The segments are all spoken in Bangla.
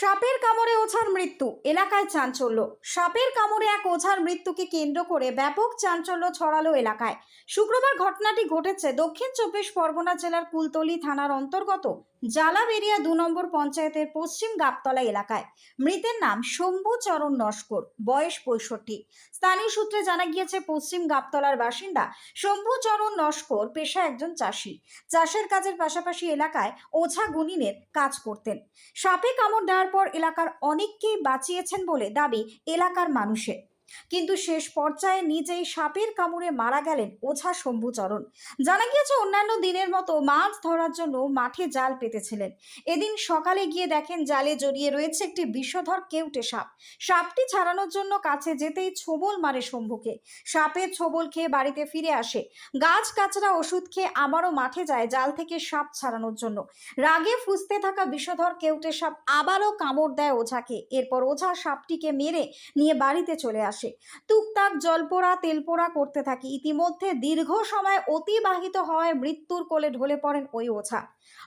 সাপের কামড়ে ওঝার মৃত্যু, এলাকায় চাঞ্চল্য। সাপের কামড়ে এক ওঝার মৃত্যুকে কেন্দ্র করে ব্যাপক চাঞ্চল্য ছড়ালো এলাকায়। শুক্রবার ঘটনাটি ঘটেছে দক্ষিণ চব্বিশ পরগনা জেলার কুলতলি থানার অন্তর্গত জালাবেরিয়া দু নম্বর পঞ্চায়েতের পশ্চিম গাবতলা এলাকায়। মৃতের নাম শম্ভু চরণ নস্কর, বয়স পঁয়ষট্টি। স্থানীয় সূত্রে জানা গিয়েছে, পশ্চিম গাবতলার বাসিন্দা শম্ভু চরণ নস্কর পেশা একজন চাষি। চাষের কাজের পাশাপাশি এলাকায় ওঝা গুনিনের কাজ করতেন। সাপে কামড় দেওয়ার পর এলাকার অনেককেই বাঁচিয়েছেন বলে দাবি এলাকার মানুষের। কিন্তু শেষ পর্যায়ে নিজেই সাপের কামড়ে মারা গেলেন ওঝা শম্ভুচরণ। জানা গিয়েছে, অন্যান্য দিনের মতো মাছ ধরার জন্য মাঠে জাল পেতেছিলেন। এদিন সকালে গিয়ে দেখেন জালে জড়িয়ে রয়েছে একটি বিষধর কেউটে সাপ। সাপটি ছাড়ানোর জন্য কাছে যেতেই ছোবল মারে শম্ভুকে। সাপের ছোবল খেয়ে বাড়িতে ফিরে আসে। গাছ কাচরা ওষুধ খেয়ে আবারও মাঠে যায় জাল থেকে সাপ ছাড়ানোর জন্য। রাগে ফুসতে থাকা বিষধর কেউটে সাপ আবারও কামড় দেয় ওঝাকে। এরপর ওঝা সাপটিকে মেরে নিয়ে বাড়িতে চলে আসে। টুকটাক জলপোড়া, তেলপোড়া করতে থাকি। ইতিমধ্যে দীর্ঘ সময় অতিবাহিত হওয়ায় মৃত্যুর কোলে ঢলে পড়েন ওই ওঝা।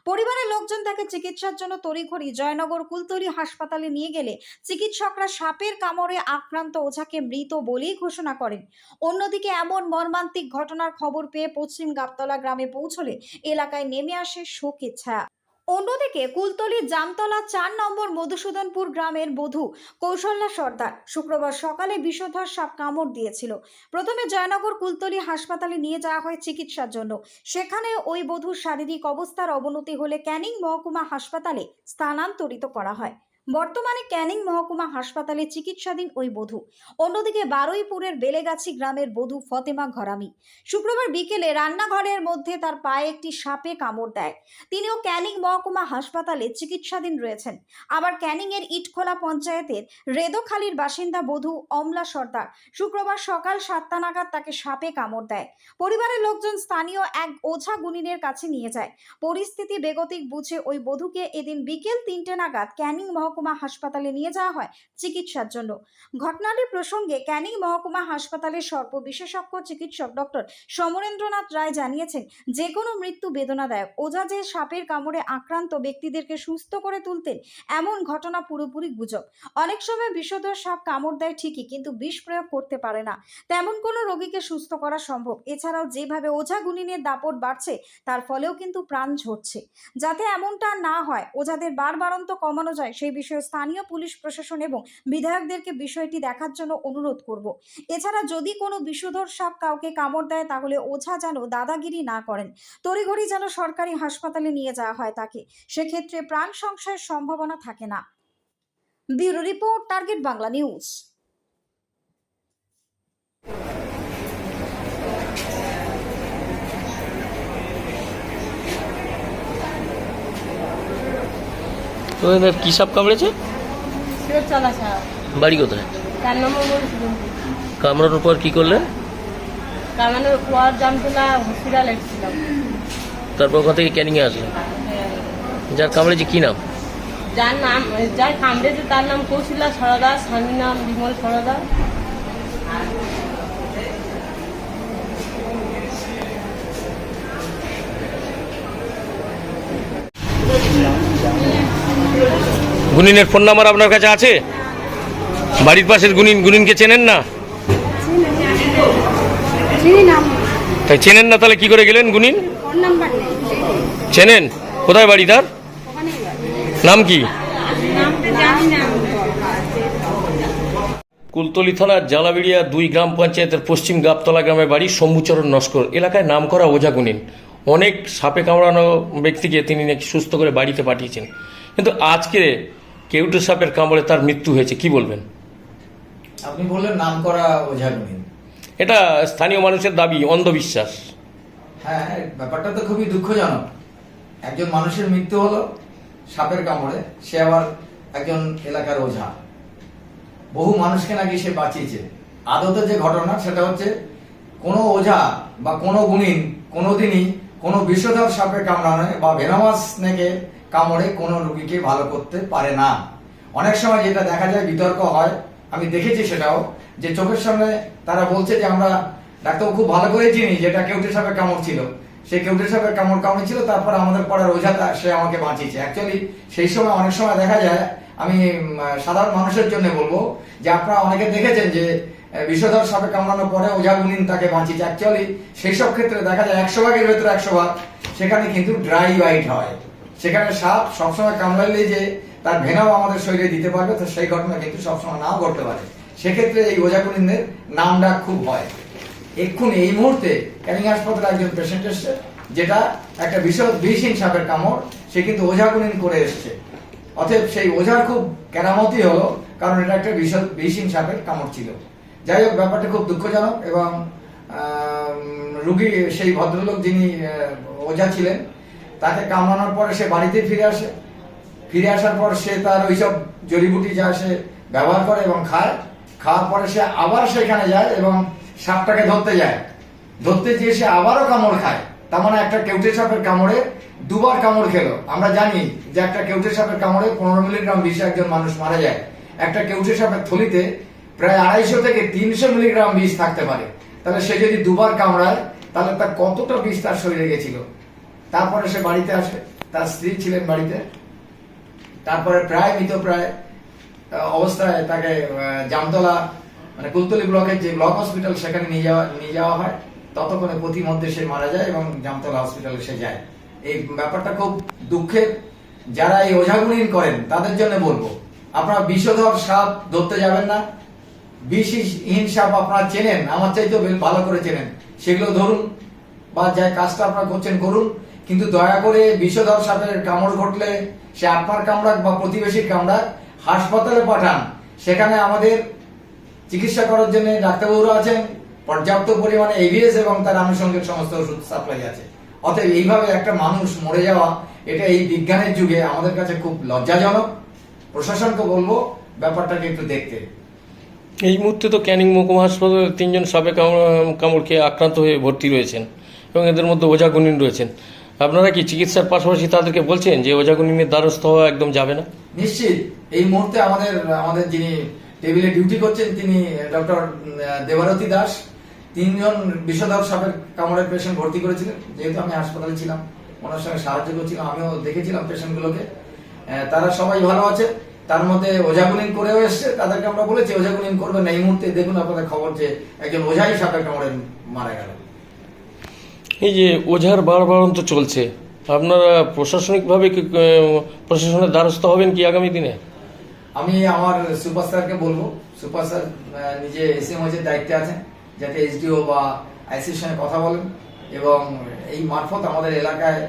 পরিবারের লোকজন তাকে চিকিৎসার জন্য তড়িঘড়ি জয়নগর কুলতলি হাসপাতালে নিয়ে গেলে চিকিৎসকরা সাপের কামড়ে আক্রান্ত ওঝাকে মৃত বলেই ঘোষণা করেন। অন্যদিকে এমন মর্মান্তিক ঘটনার খবর পেয়ে পশ্চিম গাবতলা গ্রামে পৌঁছলে এলাকায় নেমে আসে শোকের ছায়া। অন্যদিকে কুলতলি জামতলা চার নম্বর মধুসূদনপুর গ্রামের বধূ কৌশল্যা সর্দার শুক্রবার সকালে বিষধর সাপ কামড় দিয়েছিল। প্রথমে জয়নগর কুলতলি হাসপাতালে নিয়ে যাওয়া হয় চিকিৎসার জন্য। সেখানে ওই বধূর শারীরিক অবস্থার অবনতি হলে ক্যানিং মহকুমা হাসপাতালে স্থানান্তরিত করা হয়। বর্তমানে ক্যানিং মহকুমা হাসপাতালে চিকিৎসাধীন ওই বধূ। অন্যদিকে বারুইপুরের বেলেগাছি গ্রামের বধূ ফতেমা ঘরামি। শুক্রবার বিকেলে রান্নাঘরের মধ্যে তার পায়ে একটি সাপে কামড় দেয়। তিনিও ক্যানিং মহকুমা হাসপাতালে চিকিৎসাধীন রয়েছেন। আবার ক্যানিংয়ের ইটখোলা পঞ্চায়েতের রেদোখালীর বাসিন্দা বধূ অমলা সর্দার শুক্রবার সকাল সাতটা নাগাদ তাকে সাপে কামড় দেয়। পরিবারের লোকজন স্থানীয় এক ওঝা গুনিনের কাছে নিয়ে যায়। পরিস্থিতি বেগতিক বুঝে ওই বধূকে এদিন বিকেল তিনটে নাগাদ ক্যানিং মহকুমা হাসপাতালে নিয়ে যাওয়া হয় চিকিৎসার জন্য। ঘটনাটি প্রসঙ্গে ক্যানিং মহকুমা হাসপাতালের সর্ব বিশেষজ্ঞ চিকিৎসক ডক্টর সমরেন্দ্রনাথ রায় জানিয়েছেন যে কোনো মৃত্যু বেদনাদায়ক। ওজা যে সাপের কামড়ে আক্রান্ত ব্যক্তিদেরকে সুস্থ করে তুলতেন, এমন ঘটনা পুরোপুরি গুজব। অনেক সময় বিষধর সাপ কামড় দেয় ঠিকই, কিন্তু বিষ প্রয়োগ করতে পারে না। তেমন কোনো রোগীকে সুস্থ করা সম্ভব। এছাড়াও যেভাবে ওঝা গুনিনের দাপট বাড়ছে, তার ফলেও কিন্তু প্রাণ ঝরছে। যাতে এমনটা না হয়, ওঝাদের বারবারন্ত কমানো যায়, সেই স্থানীয় পুলিশ প্রশাসন এবং বিধায়কদেরকে বিষয়টি দেখার জন্য অনুরোধ করব। এছাড়া যদি কোনো বিষধর সাপ কাউকে কামড় দেয়, তাহলে ওঝা যেন দাদাগিরি না করেন। তড়িঘড়ি যেন সরকারি হাসপাতালে নিয়ে যাওয়া হয় তাকে। সেক্ষেত্রে প্রাণ সংশয়ের সম্ভাবনা থাকে না। Bureau report, target Bangla news. কী সাপ কামড়েছে? বাড়ি কোথায়? কামড়ানোর পর কি করলেন কামানোর পর জামতলা হসপিটাল এসেছিলাম তারপর ওখান থেকে ক্যানিংয়ে আসলেন যার কামড়েছে কী নাম? যার নাম যার কামড়েছে তার নাম কৌশিলা সরদা স্বামীর নাম বিমল সরদা গুনিনের ফোন নাম্বার আপনার কাছে আছে? বাড়ির পাশের গুনিন গুনিনকে চেনেন না? তাই চেনেন না, তাহলে কি করে গেলেন গুনিন চেনেন? কোথায় বাড়ি তার? নাম কি? কুলতলি থানার জালাবিড়িয়া দুই গ্রাম পঞ্চায়েতের পশ্চিম গাবতলা গ্রামের বাড়ি শম্ভুচরণ নস্কর এলাকায় নাম করা ওঝা গুনিন অনেক সাপে কামড়ানো ব্যক্তিকে তিনি নাকি সুস্থ করে বাড়িতে পাঠিয়েছেন। কিন্তু আজকে কেউটে সাপের কামড়ে তার মৃত্যু হয়েছে কি বলবেন? আপনি বললেন নাম করা ওঝাগুনি এটা স্থানীয় মানুষের দাবি অন্ধবিশ্বাস। হ্যাঁ ব্যাপারটা তো খুবই দুঃখজনক। একজন মানুষের মৃত্যু হলো সাপের কামড়ে সে আবার একজন এলাকার ওঝা। বহু মানুষকে নাকি সে বাঁচিয়েছে। আদতে যে ঘটনা সেটা হচ্ছে কোনো ওঝা বা কোনো গুণিন কোনোদিনই কোনো বিষধর সাপের কামড়ানো বা ভেনামাস স্নেকে কামড়ে কোনো রুগীকে ভালো করতে পারে না। অনেক সময় যেটা দেখা যায় বিতর্ক হয়, আমি দেখেছি সেটাও, যে চোখের সামনে তারা বলছে যে আমরা ডাক্তার খুব ভালো করে চিনি যেটা কেউটে সাপের কামড় ছিল। সেই কেউটে সাপের কামড় কামড় ছিল, তারপর আমাদের পড়ার ওঝা তা- সে আমাকে বাঁচিয়েছে। অ্যাকচুয়ালি সেই সময় অনেক সময় দেখা যায়, আমি সাধারণ মানুষের জন্য বলব যে আপনারা অনেকে দেখেছেন যে বিষধর সাপে কামড়ানোর পরে ওঝা গুনিন তাকে বাঁচিয়েছে। অ্যাকচুয়ালি সেই সব ক্ষেত্রে দেখা যায় একশো ভাগের ভেতরে একশো ভাগ সেখানে কিন্তু ড্রাই বাইট হয়। সেখানে সাপ সবসময় কামড়াইলে যে তার ভেনাও আমাদের শরীরে দিতে পারবে, তো সেই ঘটনা কিন্তু সবসময় নাও ঘটতে পারে। সেক্ষেত্রে এই ওঝাগুনিনদের নাম ডাক খুব হয়। এক্ষুনি এই মুহূর্তে ক্যানিং হাসপাতালে একজন পেশেন্ট এসছে, যেটা একটা বিশদ বিষহীন সাপের কামড়, সে কিন্তু ওঝাগুনিন করে এসছে। অতএব সেই ওঝার খুব কেরামতি হলো, কারণ এটা একটা বিশদ বিষহীন সাপের কামড় ছিল। যাই হোক, ব্যাপারটা খুব দুঃখজনক এবং রুগী সেই ভদ্রলোক যিনি ওঝা ছিলেন, তাকে কামড়ানোর পরে সে বাড়িতে ফিরে আসে। ফিরে আসার পর সে তার ওইসব জড়িবুটি যা সে ব্যবহার করে এবং খায়, খাওয়ার পরে সে আবার সেখানে যায় এবং সাপটাকে ধরতে যায়। ধরতে গিয়ে সে আবারও কামড় খায়। তার মানে একটা কেউটে সাপের কামড়ে দুবার কামড় খেলো। আমরা জানি যে একটা কেউটে সাপের কামড়ে পনেরো মিলিগ্রাম বিষে একজন মানুষ মারা যায়। একটা কেউটে সাপের থলিতে প্রায় আড়াইশো থেকে তিনশো মিলিগ্রাম বিষ থাকতে পারে। তাহলে সে যদি দুবার কামড়ায়, তাহলে তার কতটা বিষ তার শরীরে গেছিল? তারপরে সে বাড়িতে আসে, তার স্ত্রী ছিলেন বাড়িতে। তারপরে প্রায় মৃত প্রায় অবস্থায় তাকে জামতলা মানে কুলতলি ব্লকের যে ব্লক হসপিটাল, সেখানে নিয়ে যাওয়া নিয়ে যাওয়া হয়। ততক্ষণে প্রতিমধ্যে সে মারা যায় এবং জামতলা হসপিটালে সে যায়। এই ব্যাপারটা খুব দুঃখের যারা এই ওঝাগুনিন করেন, তাদের জন্য বলব। আপনারা বিষধর সাপ ধরতে যাবেন না। বিষহীন সাপ আপনারা চেনেন, আমার চাইতেও ভালো করে চেনেন। সেগুলো ধরুন বা যে কাজটা আপনারা করছেন, করুন। কিন্তু দয়া করে বিষধর সাপের কামড় ঘটলে সে আপনার কামড়াক বা প্রতিবেশীর কামড়াক হাসপাতালে পাঠান। সেখানে আমাদের চিকিৎসা করার জন্য ডাক্তারবাবুরা আছেন, পর্যাপ্ত পরিমাণে এভিএস এবং তার আনুষঙ্গিক সমস্ত ওষুধ সাপ্লাই আছে। অতএব এইভাবে একটা মানুষ মরে যাওয়া, এটা এই বিজ্ঞানের যুগে আমাদের কাছে খুব লজ্জাজনক। প্রশাসনকে বলব, ব্যাপারটাকে একটু দেখতে। এই মুহূর্তে তো ক্যানিং মহকুমা হাসপাতালে তিনজন সাপে কামড় খেয়ে আক্রান্ত হয়ে ভর্তি রয়েছেন এবং এদের মধ্যে ওঝাগুনিন রয়েছেন। আপনারা কি চিকিৎসার পাশাপাশি তাদেরকে বলছেন যে ওঝাগুনিনের দ্বারস্থ হওয়া একদম যাবে না? নিশ্চিত। এই মুহূর্তে আমাদের আমাদের যিনি টেবিলে ডিউটি করছেন তিনি, ডক্টর দেবারতী দাস, তিনজন বিষধর সাপের কামড়ের পেশেন্ট ভর্তি করেছিলেন। যেহেতু আমি হাসপাতালে ছিলাম, ওনার সঙ্গে সাহায্য করছিলাম, আমিও দেখেছিলাম পেশেন্টগুলোকে। তারা সবাই ভালো আছে। তার মধ্যে ওঝাগুনিন করেও এসছে তাদেরকে আমরা বলেছি ওঝাগুনিন করবেন না। এই মুহূর্তে দেখুন আপনাদের খবর যে একজন ওঝাই সাপের কামড়ে মারা গেল। এই যে ওঝার বারবারন্ত চলছে আপনারা প্রশাসনিকভাবে কি প্রশাসনের দ্বারস্থ হবেন কি আগামী দিনে? আমি আমার সুপারস্টারকে বলব সুপারস্টার আহ, নিজে এসএম হয়েছে দায়িত্বে আছেন যাতে এসডিও বা আইসির সঙ্গে কথা বলেন এবং এই মারফত আমাদের এলাকায়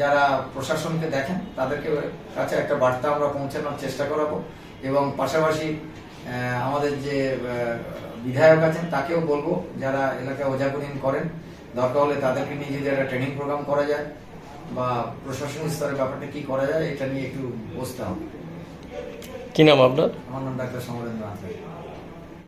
যারা প্রশাসনকে দেখেন তাদেরকে কাছে একটা বার্তা আমরা পৌঁছানোর চেষ্টা করাবো এবং পাশাপাশি আমাদের যে বিধায়ক আছেন তাকেও বলব যারা এলাকায় ওজাগুনিন করেন দরকার হলে তাদেরকে নিয়ে যদি একটা ট্রেনিং প্রোগ্রাম করা যায় বা প্রশাসনিক স্তরের ব্যাপারটা কি করা যায় এটা নিয়ে একটু বসতে হবে। কি নাম আপনার? আমার নাম ডাক্তার সমরেন্দ্র আচার্য